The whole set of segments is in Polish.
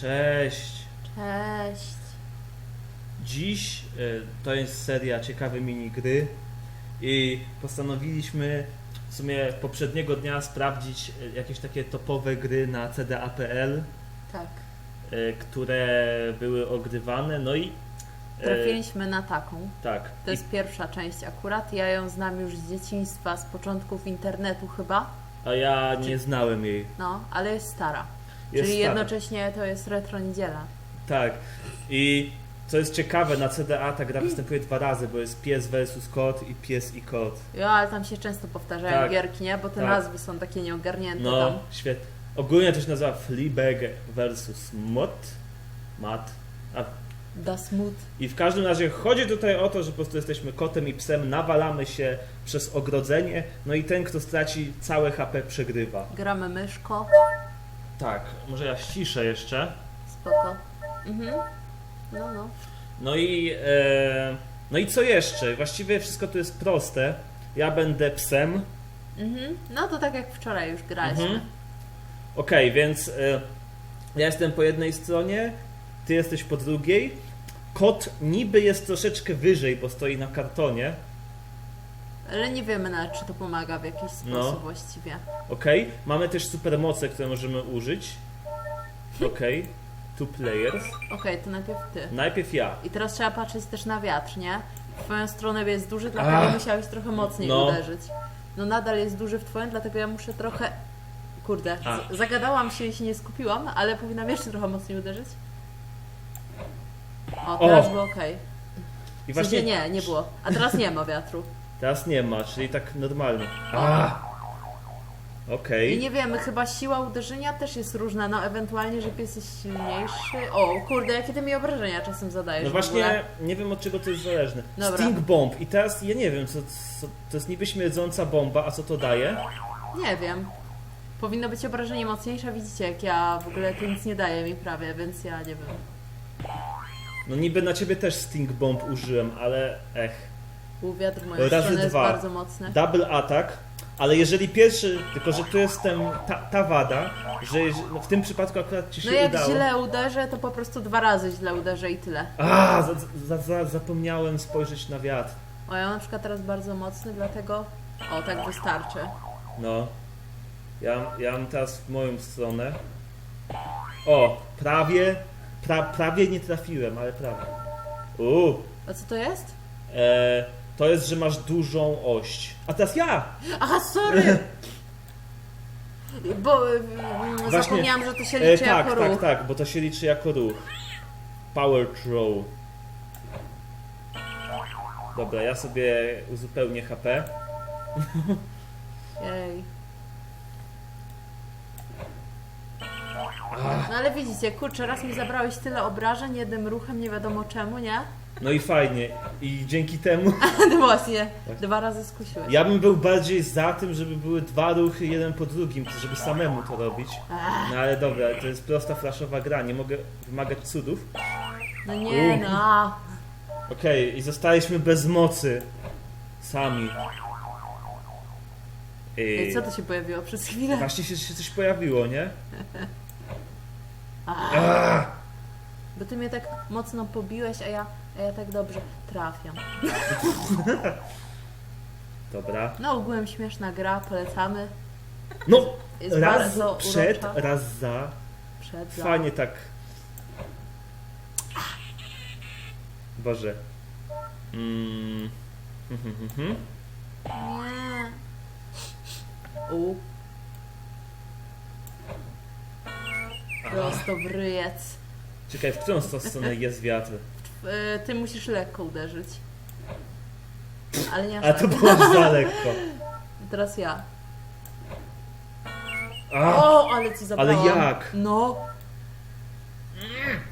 Cześć. Cześć. Dziś y, to jest seria ciekawe minigry i postanowiliśmy w sumie poprzedniego dnia sprawdzić y, jakieś takie topowe gry na CDA.pl, Tak. y, które były ogrywane, no i Trafiliśmy na taką. tak. To jest pierwsza część akurat. Ja ją znam już z dzieciństwa, z początków internetu chyba. I, a ja nie znałem jej. No, ale jest stara. Jest Czyli stara. jednocześnie to jest retro niedziela. Tak. I co jest ciekawe, na CDA ta gra występuje dwa razy, bo jest pies versus kot i pies i kot. Jo, ale tam się często powtarzają Tak. gierki, nie? Bo te Tak. nazwy są takie nieogarnięte No, tam. świetnie. Ogólnie to się nazywa Fleabag versus Mot. Mat. A, Das Mut. I w każdym razie chodzi tutaj o to, że po prostu jesteśmy kotem i psem, nawalamy się przez ogrodzenie, no i ten, kto straci całe HP, przegrywa. Gramy myszko. Tak, może ja ściszę jeszcze. Spoko. Mhm. No, no. No i, e, no i co jeszcze? Właściwie wszystko tu jest proste. Ja będę psem. Mhm. No to tak jak wczoraj już graliśmy. Mhm. Okej, więc e, ja jestem po jednej stronie, ty jesteś po drugiej. Kot niby jest troszeczkę wyżej, bo stoi na kartonie. Ale nie wiemy nawet, czy to pomaga w jakiś sposób No. właściwie. Okej, mamy też supermoce, które możemy użyć. Okej, two players. Okej, to najpierw ty. Najpierw ja. I teraz trzeba patrzeć też na wiatr, nie? W twoją stronę jest duży, dlatego Ach. musiałeś trochę mocniej No. uderzyć. No nadal jest duży w twoim, dlatego ja muszę trochę... Kurde, A. zagadałam się i się nie skupiłam, ale powinnam jeszcze trochę mocniej uderzyć. O, teraz O. było okej. I W sensie nie, nie było. A teraz nie ma wiatru. Teraz nie ma, czyli tak normalnie. I Okej. nie wiemy, chyba siła uderzenia też jest różna, no ewentualnie, że pies jest silniejszy. O, kurde, jakie ty mi obrażenia czasem zadajesz No w ogóle. właśnie, nie wiem od czego to jest zależne. Dobra. Sting Bomb. I teraz ja nie wiem, co, co to jest niby śmierdząca bomba, a co to daje? Nie wiem. Powinno być obrażenie mocniejsze, widzicie, jak ja w ogóle to nic nie daje mi prawie, więc ja nie wiem. No niby na ciebie też Sting Bomb użyłem, ale ech. Wiatr w moją Razy stronę jest dwa. bardzo mocny. Double attack, ale jeżeli pierwszy, tylko że tu jest ten, ta, ta wada, że jeż- no w tym przypadku akurat ci się No jak udało. źle uderzę, to po prostu dwa razy źle uderzę i tyle. A, za, za, za, zapomniałem spojrzeć na wiatr. O, ja mam na przykład teraz bardzo mocny, dlatego... O, tak wystarczy. No. Ja, ja mam teraz w moją stronę. O, prawie, pra, prawie nie trafiłem, ale prawie. Uuu, A co to jest? e, to jest, że masz dużą oś. A teraz ja! Aha, sorry! Bo y, y, zapomniałam, że to się E, liczy tak, jako tak, ruch. tak, bo to się liczy jako ruch. Power throw. Dobra, ja sobie uzupełnię HP. Jej. No ale widzicie, kurczę, raz mi zabrałeś tyle obrażeń jednym ruchem, nie wiadomo czemu, nie? No i fajnie. I dzięki temu No właśnie, dwa razy skusiłeś. ja bym był bardziej za tym, żeby były dwa ruchy jeden po drugim, żeby samemu to robić. No ale dobra, to jest prosta flashowa gra, nie mogę wymagać cudów. No nie, no. Okej, i zostaliśmy bez mocy. Sami. Ej, I... co to się pojawiło przez chwilę? Właśnie się, się coś pojawiło, nie? Bo ty mnie tak mocno pobiłeś, a ja, a ja tak dobrze trafiam. Dobra. No ogółem śmieszna gra, polecamy. No, Jest raz bardzo przed, urocza. raz za. Przed, za. Fajnie tak. Boże. Mm. Mhm, mhm. Nie. U. Prosto w ryjec. Czekaj, w którą stronę jest wiatr? Y, Ty musisz lekko uderzyć. Ale nie aż A tak. to było za lekko. Teraz ja. A, O, ale ci zabrałam. ale jak? No.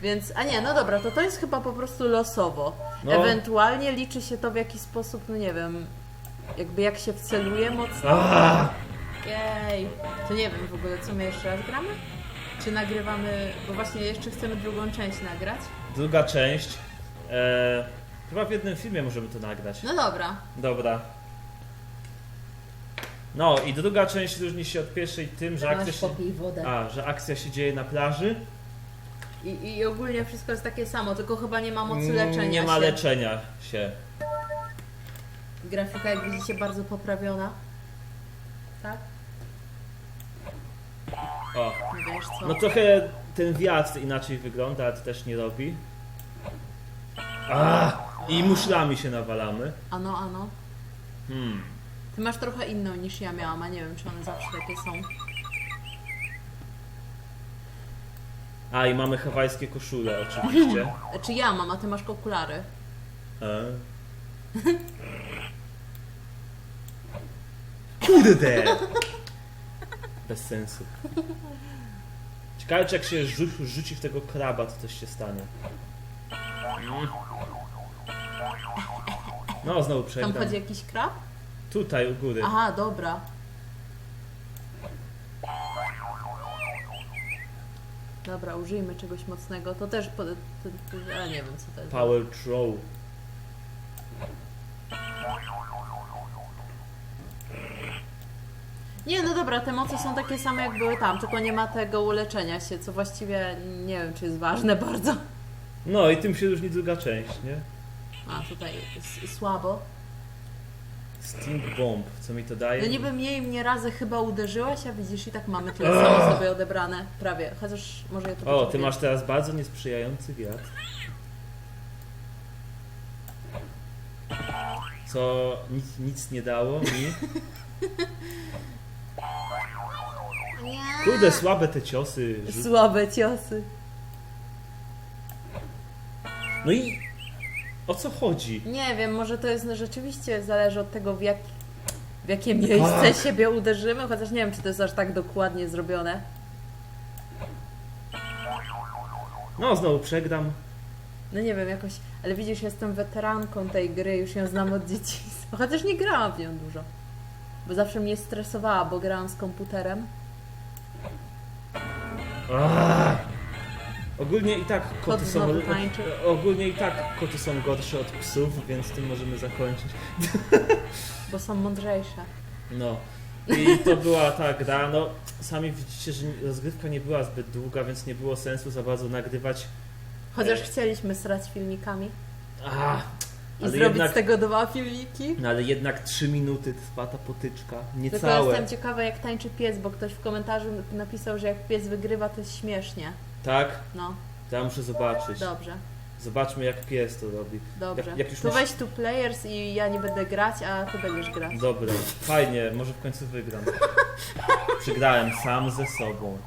Więc, a nie, no dobra, to to jest chyba po prostu losowo. No. Ewentualnie liczy się to w jakiś sposób, no nie wiem, jakby jak się wceluje mocno. A, Jej. To nie wiem w ogóle, co my jeszcze raz gramy? Czy nagrywamy, bo właśnie jeszcze chcemy drugą część nagrać? druga część. E, chyba w jednym filmie możemy to nagrać. No dobra. Dobra. No i druga część różni się od pierwszej tym, że akcja Masz się, popij wodę. a, że akcja się dzieje na plaży. I, I ogólnie wszystko jest takie samo, tylko chyba nie ma mocy leczenia Nie ma się. leczenia się. Grafika, jak widzicie, bardzo poprawiona. Tak? O, Nie wiesz co? no trochę ten wiatr inaczej wygląda, ale to też nie robi. A, I muszlami się nawalamy. Ano, ano. Hmm. Ty masz trochę inną niż ja miałam, a nie wiem, czy one zawsze takie są. A, i mamy hawajskie koszule oczywiście. Czy ja mam, a ty masz okulary. E. Kurde! Bez sensu. Ciekawe, czy jak się rzu- rzuci w tego kraba, to coś się stanie. No, znowu Tam chodzi jakiś krab? Tutaj, u góry. Aha, dobra. Dobra, użyjmy czegoś mocnego. To też, pod, to, to, ja nie wiem co to jest. Power throw. Nie, no dobra, te moce są takie same jak były tam, tylko nie ma tego uleczenia się, co właściwie nie wiem, czy jest ważne bardzo. No i tym się różni druga część, nie? A, tutaj s- słabo. Stink bomb, co mi to daje? No niby mniej mnie razy chyba uderzyłaś, a widzisz, i tak mamy tyle samo sobie odebrane. Prawie, chociaż może ja to O, ty potrzebuję. masz teraz bardzo niesprzyjający wiatr. Co nic, nic nie dało mi. Kurde, słabe te ciosy. rzu- Słabe ciosy. No i o co chodzi? Nie wiem, może to jest no, rzeczywiście zależy od tego, w, jak, w jakie miejsce siebie uderzymy, chociaż nie wiem, czy to jest aż tak dokładnie zrobione. No, znowu przegram. No nie wiem, jakoś, ale widzisz, jestem weteranką tej gry, już ją znam od dzieciństwa, chociaż nie grałam w nią dużo. Bo zawsze mnie stresowała, bo grałam z komputerem. Ogólnie i tak Kot koty są. znowu tańczy. Ogólnie i tak koty są gorsze od psów, więc tym możemy zakończyć. Bo są mądrzejsze. No. I to była ta gra, no sami widzicie, że rozgrywka nie była zbyt długa, więc nie było sensu za bardzo nagrywać. Chociaż Ej. chcieliśmy srać filmikami A, i Ale zrobić jednak- z tego dwa filmiki. no ale jednak 3 minuty trwa ta potyczka, Tylko niecałe. jestem ciekawa, jak tańczy pies, bo ktoś w komentarzu napisał, że jak pies wygrywa, to jest śmiesznie. Tak? No, To ja muszę zobaczyć. dobrze, Zobaczmy jak pies to robi. dobrze. Jak- jak już tu masz- weź tu players i ja nie będę grać, a ty będziesz grać. Dobra, fajnie, może w końcu wygram. Przegrałem sam ze sobą.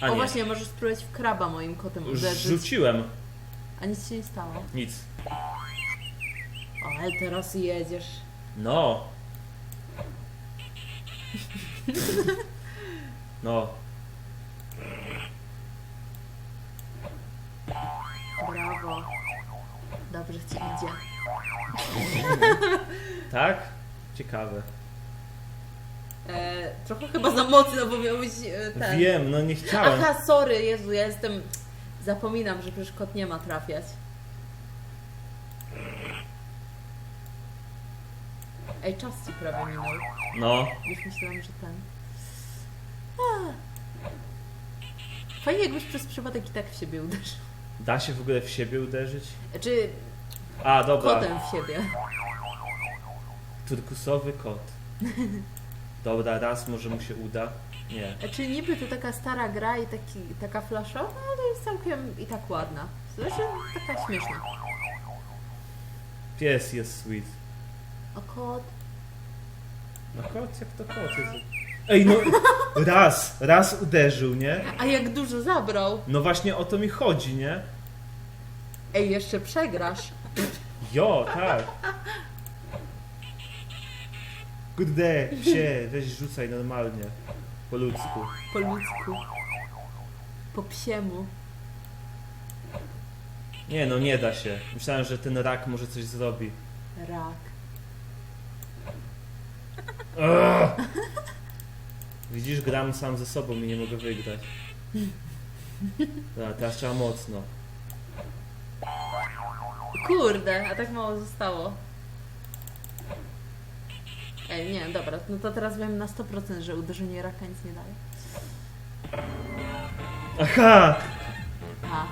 A o nie, właśnie, możesz spróbować w kraba moim kotem uderzyć. rzuciłem. A nic się nie stało. Nic. O, ale teraz jedziesz. No. No, Brawo. Dobrze ci idzie. tak? Ciekawe. E, trochę chyba za mocno, bo miał być e, ten. Wiem, no nie chciałem. Aha, sorry, Jezu, ja jestem... Zapominam, że przecież kot nie ma trafiać. Ej, czas ci prawie minął. No, Już myślałam, że ten... Ah. Fajnie jakbyś przez przypadek i tak w siebie uderzył. da się w ogóle w siebie uderzyć? Czy A, dobra. kotem w siebie. Turkusowy kot. Dobra, raz może mu się uda. Nie. Czy niby to taka stara gra i taki, taka flaszowa, ale jest całkiem i tak ładna. Znaczy, taka śmieszna. Pies jest sweet. A kot? No kot, jak to kot jest. Ej, no raz, raz uderzył, nie? A jak dużo zabrał? No właśnie o to mi chodzi, nie? Ej, jeszcze przegrasz. Jo, tak. Kurde, psie, weź rzucaj normalnie. Po ludzku. Po ludzku. Po psiemu. Nie no, nie da się. Myślałem, że ten rak może coś zrobi. Rak. Ugh. Widzisz, gram sam ze sobą i nie mogę wygrać. Dobra, teraz trzeba mocno. Kurde, a tak mało zostało. Ej, nie, dobra, no to teraz wiem na 100%, że uderzenie raka nic nie daje. Aha! Aha.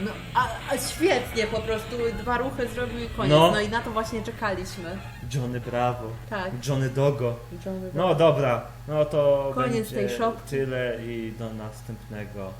No, a, a świetnie po prostu, dwa ruchy zrobił i koniec. No. No. i na to właśnie czekaliśmy. Johnny Bravo. Tak. Johnny Dogo. Johnny No dobra, no to Koniec będzie tej szopki. tyle i do następnego